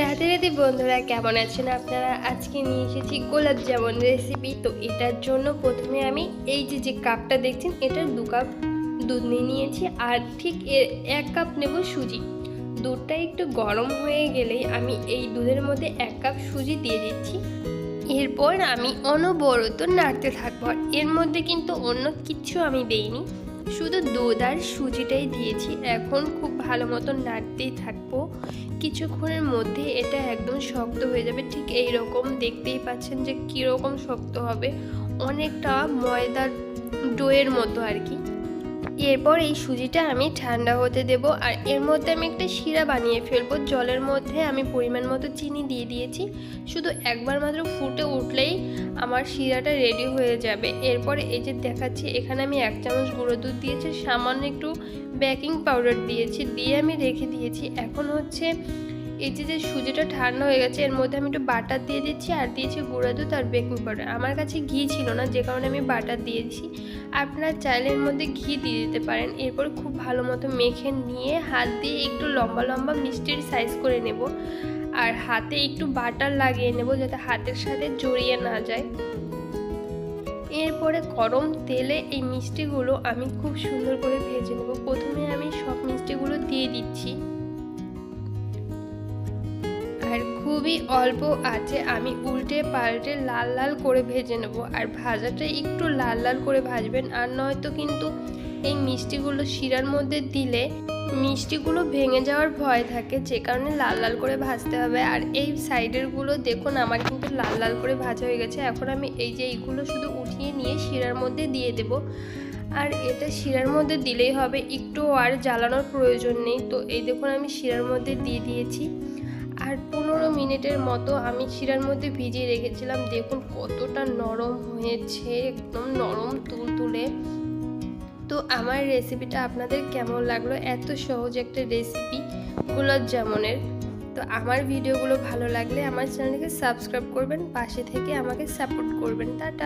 রাতে রাতে বন্ধুরা, কেমন আছেন আপনারা? আজকে নিয়ে এসেছি গোলাপ জামুন রেসিপি তো এটার জন্য প্রথমে আমি এই যে যে কাপটা দেখছেন, এটার দু কাপ দুধ নিয়ে নিয়েছি, আর ঠিক এর এক কাপ নেব সুজি। দুধটা একটু গরম হয়ে গেলেই আমি এই দুধের মধ্যে এক কাপ সুজি দিয়ে দিচ্ছি। এরপর আমি অনবরত নাড়তে থাকব। এর মধ্যে কিন্তু অন্য কিচ্ছু আমি দেইনি। শুধু দুধ আর সুজিটাই দিয়েছি। এখন খুব ভালো মতো নাড়তেই থাকব। কিছুক্ষণের মধ্যে এটা একদম শক্ত হয়ে যাবে। ঠিক এই রকম দেখতেই পাচ্ছেন যে কীরকম শক্ত হবে। অনেকটা ময়দার ডোয়ের মতো আর কি। এরপর এই সুজিটা আমি ঠান্ডা হতে দেব আর এর মধ্যে আমি একটা শিরা বানিয়ে ফেলব। জলের মধ্যে আমি পরিমাণ মতো চিনি দিয়ে দিয়েছি। শুধু একবার মাত্র ফুটে উঠলেই আমার শিরাটা রেডি হয়ে যাবে। এরপর এই যে দেখাচ্ছি, এখানে আমি এক চামচ গুঁড়ো দুধ দিয়েছি, সামান্য একটু বেকিং পাউডার দিয়েছি, দিয়ে আমি রেখে দিয়েছি। এখন হচ্ছে এই যে যে সুজিটা ঠান্ডা হয়ে গেছে, এর মধ্যে আমি একটু বাটার দিয়ে দিচ্ছি আর দিয়েছি গুঁড়া দুধ আর বেকিং পাউডার। আমার কাছে ঘি ছিল না, যে কারণে আমি বাটার দিয়েছি। আপনারা চাইলে এর মধ্যে ঘি দিয়ে দিতে পারেন। এরপর খুব ভালো মতো মেখে নিয়ে হাত দিয়ে একটু লম্বা লম্বা মিষ্টির সাইজ করে নেব। আর হাতে একটু বাটার লাগিয়ে নেব যাতে হাতের সাথে জড়িয়ে না যায়। এরপরে গরম তেলে এই মিষ্টিগুলো আমি খুব সুন্দর করে ভেজে নেব। প্রথমে আমি সব মিষ্টিগুলো দিয়ে দিচ্ছি। খুবই অল্প আছে, আমি উল্টে পাল্টে লাল লাল করে ভেজে নেব। আর ভাজাটা একটু লাল লাল করে ভাজবেন, আর নয়তো কিন্তু এই মিষ্টিগুলো শিরার মধ্যে দিলে মিষ্টিগুলো ভেঙে যাওয়ার ভয় থাকে, যে কারণে লাল লাল করে ভাজতে হবে। আর এই সাইডেরগুলো দেখুন, আমার কিন্তু লাল লাল করে ভাজা হয়ে গেছে। এখন আমি এই যে এইগুলো শুধু উঠিয়ে নিয়ে শিরার মধ্যে দিয়ে দেব। আর এটা শিরার মধ্যে দিলেই হবে, একটু আর জ্বালানোর প্রয়োজন নেই। তো এই দেখুন, আমি শিরার মধ্যে দিয়ে দিয়েছি। আর পনেরো মিনিটের মতো আমি শিরার মধ্যে ভিজিয়ে রেখেছিলাম। দেখুন কতটা নরম হয়েছে, একদম নরম তুলতুলে। তো আমার রেসিপিটা আপনাদের কেমন লাগল? এত সহজ একটা রেসিপি গোলাপ জামুনের। তো আমার ভিডিওগুলো ভালো লাগলে আমার চ্যানেলকে সাবস্ক্রাইব করবেন, পাশে থেকে আমাকে সাপোর্ট করবেন। টাটা!